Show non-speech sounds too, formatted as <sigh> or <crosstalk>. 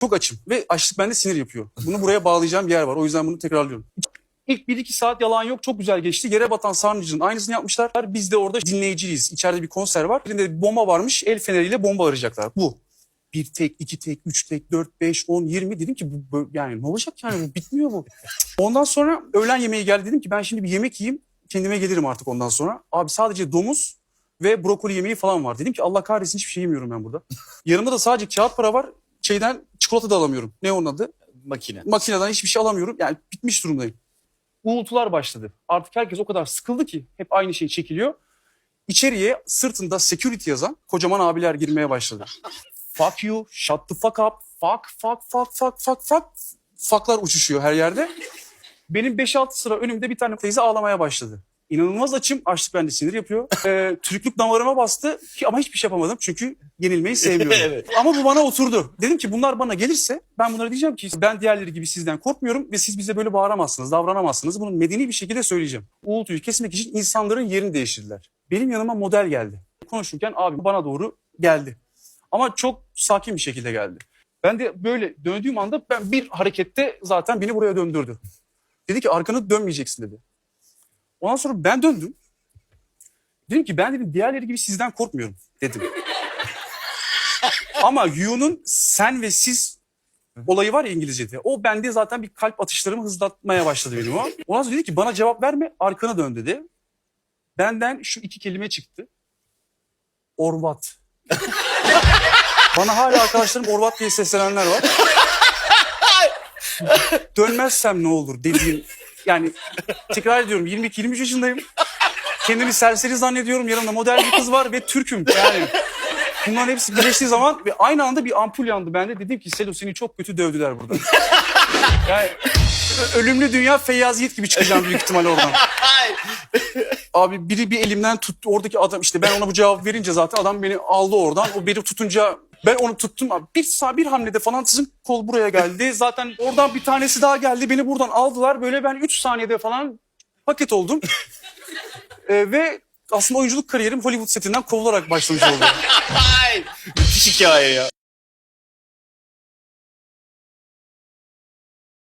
Çok açım ve açlık bende sinir yapıyor. Bunu buraya bağlayacağım bir yer var. O yüzden bunu tekrarlıyorum. İlk 1-2 saat yalan yok. Çok güzel geçti. Yere batan sarnıcının aynısını yapmışlar. Biz de orada dinleyiciyiz. İçeride bir konser var. Birinde bir bomba varmış. El feneriyle bomba arayacaklar. Bu. Bir tek, iki tek, üç tek, dört, beş, on, yirmi. Dedim ki bu, yani ne olacak yani bu bitmiyor bu. Ondan sonra öğlen yemeği geldi. Dedim ki ben şimdi bir yemek yiyeyim. Kendime gelirim artık ondan sonra. Abi sadece domuz ve brokoli yemeği falan var. Dedim ki Allah kahretsin hiçbir şey yemiyorum ben burada. Yanımda da sadece kağıt para var. Şeyden çikolata da alamıyorum. Ne onun adı? Makine. makineden hiçbir şey alamıyorum. Yani bitmiş durumdayım. Uğultular başladı. Artık herkes o kadar sıkıldı ki hep aynı şey çekiliyor. İçeriye sırtında security yazan kocaman abiler girmeye başladı. fuck you, shut the fuck up, fuck, fuck, fuck, fuck, fuck, fuck. Fucklar uçuşuyor her yerde. Benim 5-6 sıra önümde bir tane teyze ağlamaya başladı. İnanılmaz açım. Açlık bende sinir yapıyor. Ee, Türklük damarıma bastı ki ama hiçbir şey yapamadım. Çünkü yenilmeyi sevmiyorum. <laughs> Evet. Ama bu bana oturdu. Dedim ki bunlar bana gelirse ben bunlara diyeceğim ki ben diğerleri gibi sizden korkmuyorum ve siz bize böyle bağıramazsınız, davranamazsınız. Bunu medeni bir şekilde söyleyeceğim. Uğultuyu kesmek için insanların yerini değiştirdiler. Benim yanıma model geldi. Konuşurken abi bana doğru geldi. Ama çok sakin bir şekilde geldi. Ben de böyle döndüğüm anda ben bir harekette zaten beni buraya döndürdü. Dedi ki arkanı dönmeyeceksin dedi. Ondan sonra ben döndüm. Dedim ki ben dedim diğerleri gibi sizden korkmuyorum dedim. Ama you'nun sen ve siz olayı var ya İngilizce'de. O bende zaten bir kalp atışlarımı hızlatmaya başladı benim o. Ondan sonra dedi ki bana cevap verme arkana dön dedi. Benden şu iki kelime çıktı. Orvat. bana hala arkadaşlarım Orvat diye seslenenler var. <laughs> Dönmezsem ne olur dediğim yani tekrar ediyorum 22-23 yaşındayım. Kendimi serseri zannediyorum. Yanımda model bir kız var ve Türk'üm yani. Bunların hepsi birleştiği zaman ve aynı anda bir ampul yandı bende. Dedim ki Selo seni çok kötü dövdüler burada. Yani ölümlü dünya Feyyaz Yiğit gibi çıkacağım büyük ihtimal oradan. Abi biri bir elimden tuttu. Oradaki adam işte ben ona bu cevap verince zaten adam beni aldı oradan. O beni tutunca ben onu tuttum. Abi bir sağ bir hamlede falan sizin kol buraya geldi. Zaten oradan bir tanesi daha geldi. Beni buradan aldılar. Böyle ben 3 saniyede falan paket oldum. <laughs> Ee, ve aslında oyunculuk kariyerim Hollywood setinden kovularak başlamış oldu. <laughs> Ay, müthiş hikaye ya.